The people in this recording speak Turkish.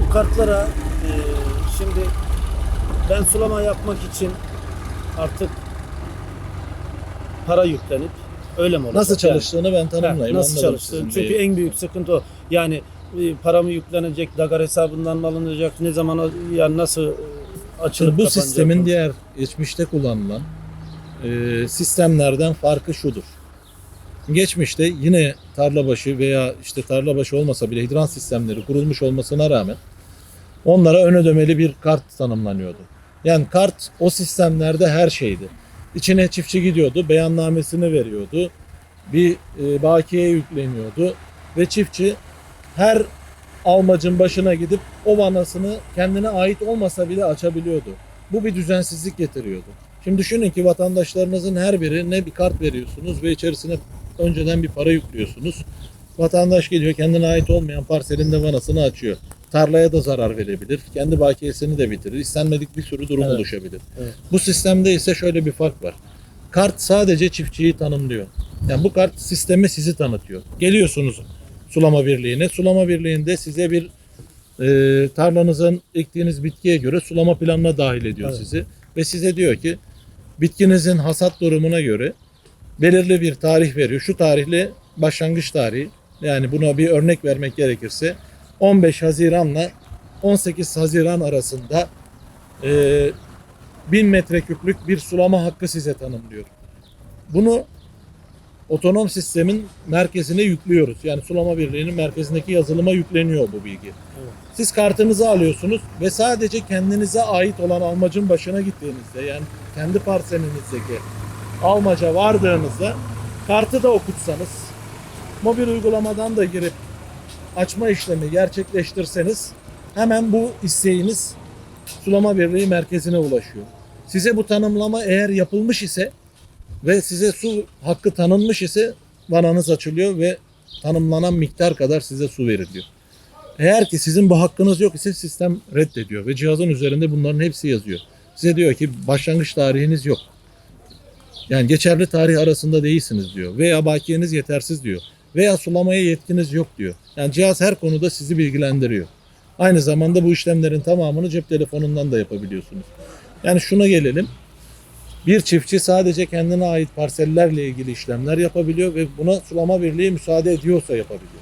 Bu kartlara e, şimdi ben sulama yapmak için artık para yüklenip öyle mi olacak? Nasıl çalıştığını ben Ha, tanımlayayım. nasıl anladım çalıştığı? sizin Çünkü en büyük sıkıntı o. Yani e, para mı yüklenecek, dagar hesabından mı alınacak, ne zaman yani nasıl e, açılıp Şimdi bu kapanacak sistemin diğer geçmişte kullanılan e, sistemlerden farkı şudur. Geçmişte yine tarlabaşı veya işte tarlabaşı olmasa bile hidran sistemleri kurulmuş olmasına rağmen onlara ön ödemeli bir kart tanımlanıyordu. Yani kart o sistemlerde her şeydi. İçine çiftçi gidiyordu, beyannamesini veriyordu. Bir e, bakiye yükleniyordu ve çiftçi her almacın başına gidip o vanasını kendine ait olmasa bile açabiliyordu. Bu bir düzensizlik getiriyordu. Şimdi düşünün ki vatandaşlarınızın her biri ne bir kart veriyorsunuz ve içerisine önceden bir para yüklüyorsunuz. Vatandaş geliyor kendine ait olmayan parselinde vanasını açıyor. Tarlaya da zarar verebilir. Kendi bakiyesini de bitirir. İstenmedik bir sürü durum Evet. oluşabilir. Evet. Bu sistemde ise şöyle bir fark var. Kart sadece çiftçiyi tanımlıyor. Yani bu kart sistemi sizi tanıtıyor. Geliyorsunuz sulama birliğine. Sulama birliğinde size bir e, tarlanızın ektiğiniz bitkiye göre sulama planına dahil ediyor Evet. sizi. Ve size diyor ki bitkinizin hasat durumuna göre belirli bir tarih veriyor. Şu tarihle başlangıç tarihi yani buna bir örnek vermek gerekirse 15 Haziran'la 18 Haziran arasında e, 1000 metreküplük bir sulama hakkı size tanımlıyor. Bunu otonom sistemin merkezine yüklüyoruz. Yani sulama birliğinin merkezindeki yazılıma yükleniyor bu bilgi. Evet. Siz kartınızı alıyorsunuz ve sadece kendinize ait olan almacın başına gittiğinizde yani kendi parselinizdeki almaca vardığınızda kartı da okutsanız mobil uygulamadan da girip açma işlemi gerçekleştirseniz hemen bu isteğiniz sulama birliği merkezine ulaşıyor. Size bu tanımlama eğer yapılmış ise ve size su hakkı tanınmış ise vananız açılıyor ve tanımlanan miktar kadar size su veriliyor. Eğer ki sizin bu hakkınız yok ise sistem reddediyor ve cihazın üzerinde bunların hepsi yazıyor. Size diyor ki başlangıç tarihiniz yok. Yani geçerli tarih arasında değilsiniz diyor. Veya bakiyeniz yetersiz diyor. Veya sulamaya yetkiniz yok diyor. Yani cihaz her konuda sizi bilgilendiriyor. Aynı zamanda bu işlemlerin tamamını cep telefonundan da yapabiliyorsunuz. Yani şuna gelelim. Bir çiftçi sadece kendine ait parsellerle ilgili işlemler yapabiliyor ve buna sulama birliği müsaade ediyorsa yapabiliyor.